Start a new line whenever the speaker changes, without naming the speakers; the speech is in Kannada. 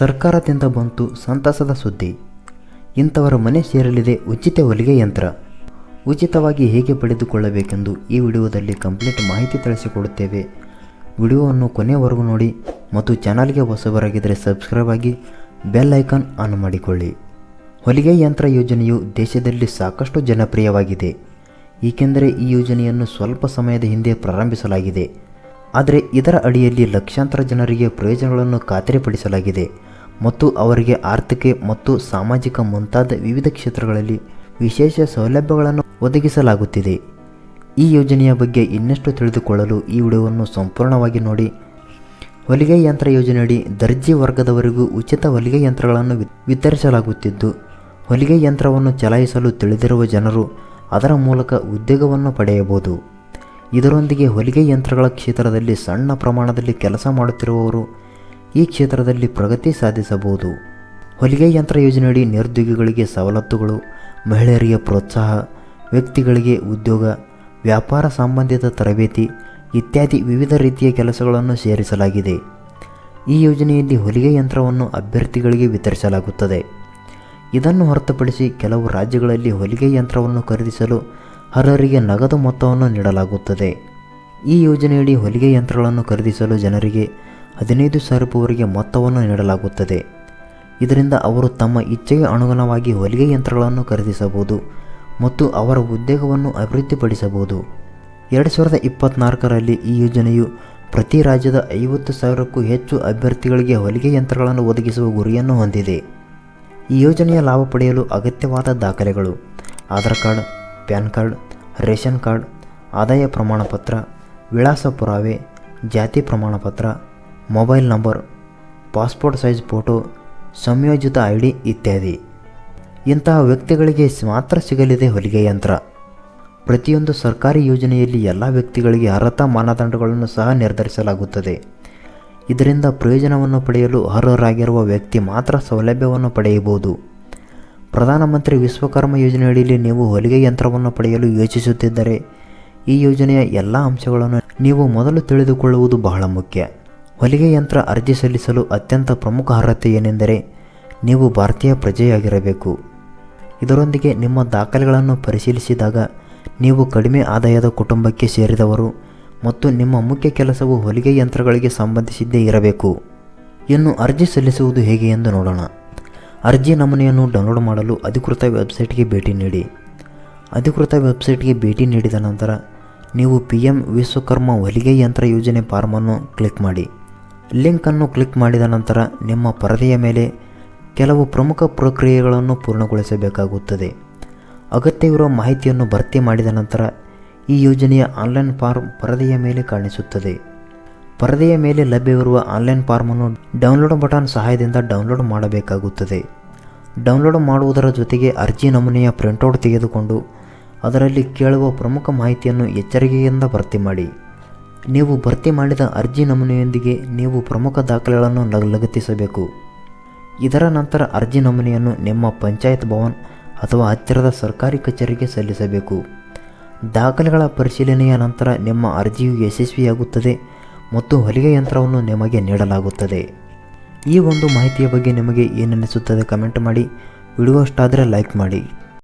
ಸರ್ಕಾರದಿಂದ ಬಂತು ಸಂತಸದ ಸುದ್ದಿ. ಇಂಥವರ ಮನೆ ಸೇರಲಿದೆ ಉಚಿತ ಹೊಲಿಗೆ ಯಂತ್ರ. ಉಚಿತವಾಗಿ ಹೇಗೆ ಪಡೆದುಕೊಳ್ಳಬೇಕೆಂದು ಈ ವಿಡಿಯೋದಲ್ಲಿ ಕಂಪ್ಲೀಟ್ ಮಾಹಿತಿ ತಿಳಿಸಿಕೊಡುತ್ತೇವೆ. ವಿಡಿಯೋವನ್ನು ಕೊನೆಯವರೆಗೂ ನೋಡಿ ಮತ್ತು ಚಾನಲ್ಗೆ ಹೊಸಬರಾಗಿದ್ದರೆ ಸಬ್ಸ್ಕ್ರೈಬ್ ಆಗಿ ಬೆಲ್ ಐಕಾನ್ ಆನ್ ಮಾಡಿಕೊಳ್ಳಿ. ಹೊಲಿಗೆ ಯಂತ್ರ ಯೋಜನೆಯು ದೇಶದಲ್ಲಿ ಸಾಕಷ್ಟು ಜನಪ್ರಿಯವಾಗಿದೆ. ಏಕೆಂದರೆ ಈ ಯೋಜನೆಯನ್ನು ಸ್ವಲ್ಪ ಸಮಯದ ಹಿಂದೆ ಪ್ರಾರಂಭಿಸಲಾಗಿದೆ. ಆದರೆ ಇದರ ಅಡಿಯಲ್ಲಿ ಲಕ್ಷಾಂತರ ಜನರಿಗೆ ಪ್ರಯೋಜನಗಳನ್ನು ಖಾತರಿಪಡಿಸಲಾಗಿದೆ. ಮತ್ತು ಅವರಿಗೆ ಆರ್ಥಿಕ ಮತ್ತು ಸಾಮಾಜಿಕ ಮುಂತಾದ ವಿವಿಧ ಕ್ಷೇತ್ರಗಳಲ್ಲಿ ವಿಶೇಷ ಸೌಲಭ್ಯಗಳನ್ನು ಒದಗಿಸಲಾಗುತ್ತಿದೆ. ಈ ಯೋಜನೆಯ ಬಗ್ಗೆ ಇನ್ನಷ್ಟು ತಿಳಿದುಕೊಳ್ಳಲು ಈ ವಿಡಿಯೋವನ್ನು ಸಂಪೂರ್ಣವಾಗಿ ನೋಡಿ. ಹೊಲಿಗೆ ಯಂತ್ರ ಯೋಜನೆಯಡಿ ದರ್ಜೆ ವರ್ಗದವರೆಗೂ ಉಚಿತ ಹೊಲಿಗೆ ಯಂತ್ರಗಳನ್ನು ವಿತರಿಸಲಾಗುತ್ತಿದ್ದು, ಹೊಲಿಗೆ ಯಂತ್ರವನ್ನು ಚಲಾಯಿಸಲು ತಿಳಿದಿರುವ ಜನರು ಅದರ ಮೂಲಕ ಉದ್ಯೋಗವನ್ನು ಪಡೆಯಬಹುದು. ಇದರೊಂದಿಗೆ ಹೊಲಿಗೆ ಯಂತ್ರಗಳ ಕ್ಷೇತ್ರದಲ್ಲಿ ಸಣ್ಣ ಪ್ರಮಾಣದಲ್ಲಿ ಕೆಲಸ ಮಾಡುತ್ತಿರುವವರು ಈ ಕ್ಷೇತ್ರದಲ್ಲಿ ಪ್ರಗತಿ ಸಾಧಿಸಬಹುದು. ಹೊಲಿಗೆ ಯಂತ್ರ ಯೋಜನೆಯಡಿ ನಿರುದ್ಯೋಗಿಗಳಿಗೆ ಸವಲತ್ತುಗಳು, ಮಹಿಳೆಯರಿಗೆ ಪ್ರೋತ್ಸಾಹ, ವ್ಯಕ್ತಿಗಳಿಗೆ ಉದ್ಯೋಗ, ವ್ಯಾಪಾರ ಸಂಬಂಧಿತ ತರಬೇತಿ ಇತ್ಯಾದಿ ವಿವಿಧ ರೀತಿಯ ಕೆಲಸಗಳನ್ನು ಸೇರಿಸಲಾಗಿದೆ. ಈ ಯೋಜನೆಯಲ್ಲಿ ಹೊಲಿಗೆ ಯಂತ್ರವನ್ನು ಅಭ್ಯರ್ಥಿಗಳಿಗೆ ವಿತರಿಸಲಾಗುತ್ತದೆ. ಇದನ್ನು ಹೊರತುಪಡಿಸಿ ಕೆಲವು ರಾಜ್ಯಗಳಲ್ಲಿ ಹೊಲಿಗೆ ಯಂತ್ರವನ್ನು ಖರೀದಿಸಲು ಅರ್ಹರಿಗೆ ನಗದು ಮೊತ್ತವನ್ನು ನೀಡಲಾಗುತ್ತದೆ. ಈ ಯೋಜನೆಯಡಿ ಹೊಲಿಗೆ ಯಂತ್ರಗಳನ್ನು ಖರೀದಿಸಲು ಜನರಿಗೆ ಹದಿನೈದು ಸಾವಿರ ರೂಪಾಯಿವರೆಗೆ ಮೊತ್ತವನ್ನು ನೀಡಲಾಗುತ್ತದೆ. ಇದರಿಂದ ಅವರು ತಮ್ಮ ಇಚ್ಛೆಗೆ ಅನುಗುಣವಾಗಿ ಹೊಲಿಗೆ ಯಂತ್ರಗಳನ್ನು ಖರೀದಿಸಬಹುದು ಮತ್ತು ಅವರ ಉದ್ಯೋಗವನ್ನು ಅಭಿವೃದ್ಧಿಪಡಿಸಬಹುದು. ಎರಡು ಸಾವಿರದ ಇಪ್ಪತ್ತ್ನಾಲ್ಕರಲ್ಲಿ ಈ ಯೋಜನೆಯು ಪ್ರತಿ ರಾಜ್ಯದ ಐವತ್ತು ಸಾವಿರಕ್ಕೂ ಹೆಚ್ಚು ಅಭ್ಯರ್ಥಿಗಳಿಗೆ ಹೊಲಿಗೆ ಯಂತ್ರಗಳನ್ನು ಒದಗಿಸುವ ಗುರಿಯನ್ನು ಹೊಂದಿದೆ. ಈ ಯೋಜನೆಯ ಲಾಭ ಪಡೆಯಲು ಅಗತ್ಯವಾದ ದಾಖಲೆಗಳು, Aadhaar card, pan card, ration card, ಆದಾಯ ಪ್ರಮಾಣಪತ್ರ, ವಿಳಾಸ ಪುರಾವೆ, ಜಾತಿ ಪ್ರಮಾಣಪತ್ರ mobile number, passport size photo, ಸಂಯೋಜಿತ ಐ ಡಿ ಇತ್ಯಾದಿ. ಇಂತಹ ವ್ಯಕ್ತಿಗಳಿಗೆ ಮಾತ್ರ ಸಿಗಲಿದೆ ಹೊಲಿಗೆ ಯಂತ್ರ. ಪ್ರತಿಯೊಂದು ಸರ್ಕಾರಿ ಯೋಜನೆಯಲ್ಲಿ ಎಲ್ಲ ವ್ಯಕ್ತಿಗಳಿಗೆ ಅರ್ಹತಾ ಮಾನದಂಡಗಳನ್ನು ಸಹ ನಿರ್ಧರಿಸಲಾಗುತ್ತದೆ. ಇದರಿಂದ ಪ್ರಯೋಜನವನ್ನು ಪಡೆಯಲು ಅರ್ಹರಾಗಿರುವ ವ್ಯಕ್ತಿ ಮಾತ್ರ ಸೌಲಭ್ಯವನ್ನು ಪಡೆಯಬಹುದು. ಪ್ರಧಾನಮಂತ್ರಿ ವಿಶ್ವಕರ್ಮ ಯೋಜನೆಯಡಿಯಲ್ಲಿ ನೀವು ಹೊಲಿಗೆ ಯಂತ್ರವನ್ನು ಪಡೆಯಲು ಯೋಚಿಸುತ್ತಿದ್ದರೆ, ಈ ಯೋಜನೆಯ ಎಲ್ಲ ಅಂಶಗಳನ್ನು ನೀವು ಮೊದಲು ತಿಳಿದುಕೊಳ್ಳುವುದು ಬಹಳ ಮುಖ್ಯ. ಹೊಲಿಗೆ ಯಂತ್ರ ಅರ್ಜಿ ಸಲ್ಲಿಸಲು ಅತ್ಯಂತ ಪ್ರಮುಖ ಅರ್ಹತೆ ಏನೆಂದರೆ ನೀವು ಭಾರತೀಯ ಪ್ರಜೆಯಾಗಿರಬೇಕು. ಇದರೊಂದಿಗೆ ನಿಮ್ಮ ದಾಖಲೆಗಳನ್ನು ಪರಿಶೀಲಿಸಿದಾಗ ನೀವು ಕಡಿಮೆ ಆದಾಯದ ಕುಟುಂಬಕ್ಕೆ ಸೇರಿದವರು ಮತ್ತು ನಿಮ್ಮ ಮುಖ್ಯ ಕೆಲಸವು ಹೊಲಿಗೆ ಯಂತ್ರಗಳಿಗೆ ಸಂಬಂಧಿಸಿದ್ದೇ ಇರಬೇಕು. ಇನ್ನು ಅರ್ಜಿ ಸಲ್ಲಿಸುವುದು ಹೇಗೆ ಎಂದು ನೋಡೋಣ. ಅರ್ಜಿ ನಮೂನೆಯನ್ನು ಡೌನ್ಲೋಡ್ ಮಾಡಲು ಅಧಿಕೃತ ವೆಬ್ಸೈಟ್ಗೆ ಭೇಟಿ ನೀಡಿ. ಅಧಿಕೃತ ವೆಬ್ಸೈಟ್ಗೆ ಭೇಟಿ ನೀಡಿದ ನಂತರ ನೀವು ಪಿ ಎಂ ವಿಶ್ವಕರ್ಮ ಹೊಲಿಗೆ ಯಂತ್ರ ಯೋಜನೆ ಫಾರ್ಮನ್ನು ಕ್ಲಿಕ್ ಮಾಡಿ. ಲಿಂಕನ್ನು ಕ್ಲಿಕ್ ಮಾಡಿದ ನಂತರ ನಿಮ್ಮ ಪರದೆಯ ಮೇಲೆ ಕೆಲವು ಪ್ರಮುಖ ಪ್ರಕ್ರಿಯೆಗಳನ್ನು ಪೂರ್ಣಗೊಳಿಸಬೇಕಾಗುತ್ತದೆ. ಅಗತ್ಯವಿರುವ ಮಾಹಿತಿಯನ್ನು ಭರ್ತಿ ಮಾಡಿದ ನಂತರ ಈ ಯೋಜನೆಯ ಆನ್ಲೈನ್ ಫಾರ್ಮ್ ಪರದೆಯ ಮೇಲೆ ಕಾಣಿಸುತ್ತದೆ. ಪರದೆಯ ಮೇಲೆ ಲಭ್ಯವಿರುವ ಆನ್ಲೈನ್ ಫಾರ್ಮನ್ನು ಡೌನ್ಲೋಡ್ ಬಟನ್ ಸಹಾಯದಿಂದ ಡೌನ್ಲೋಡ್ ಮಾಡಬೇಕಾಗುತ್ತದೆ. ಡೌನ್ಲೋಡ್ ಮಾಡುವುದರ ಜೊತೆಗೆ ಅರ್ಜಿ ನಮೂನೆಯ ಪ್ರಿಂಟೌಟ್ ತೆಗೆದುಕೊಂಡು ಅದರಲ್ಲಿ ಕೇಳುವ ಪ್ರಮುಖ ಮಾಹಿತಿಯನ್ನು ಎಚ್ಚರಿಕೆಯಿಂದ ಭರ್ತಿ ಮಾಡಿ. ನೀವು ಭರ್ತಿ ಮಾಡಿದ ಅರ್ಜಿ ನಮೂನೆಯೊಂದಿಗೆ ನೀವು ಪ್ರಮುಖ ದಾಖಲೆಗಳನ್ನು ಲಗ್- ಲಗತ್ತಿಸಬೇಕು. ಇದರ ನಂತರ ಅರ್ಜಿ ನಮೂನೆಯನ್ನು ನಿಮ್ಮ ಪಂಚಾಯತ್ ಭವನ್ ಅಥವಾ ಹತ್ತಿರದ ಸರ್ಕಾರಿ ಕಚೇರಿಗೆ ಸಲ್ಲಿಸಬೇಕು. ದಾಖಲೆಗಳ ಪರಿಶೀಲನೆಯ ನಂತರ ನಿಮ್ಮ ಅರ್ಜಿಯು ಯಶಸ್ವಿಯಾಗುತ್ತದೆ ಮತ್ತು ಹೊಲಿಗೆ ಯಂತ್ರವನ್ನು ನಿಮಗೆ ನೀಡಲಾಗುತ್ತದೆ. ಈ ಒಂದು ಮಾಹಿತಿಯ ಬಗ್ಗೆ ನಿಮಗೆ ಏನನ್ನಿಸುತ್ತದೆ ಕಮೆಂಟ್ ಮಾಡಿ. ವಿಡಿಯೋ ಇಷ್ಟ ಆದರೆ ಲೈಕ್ ಮಾಡಿ.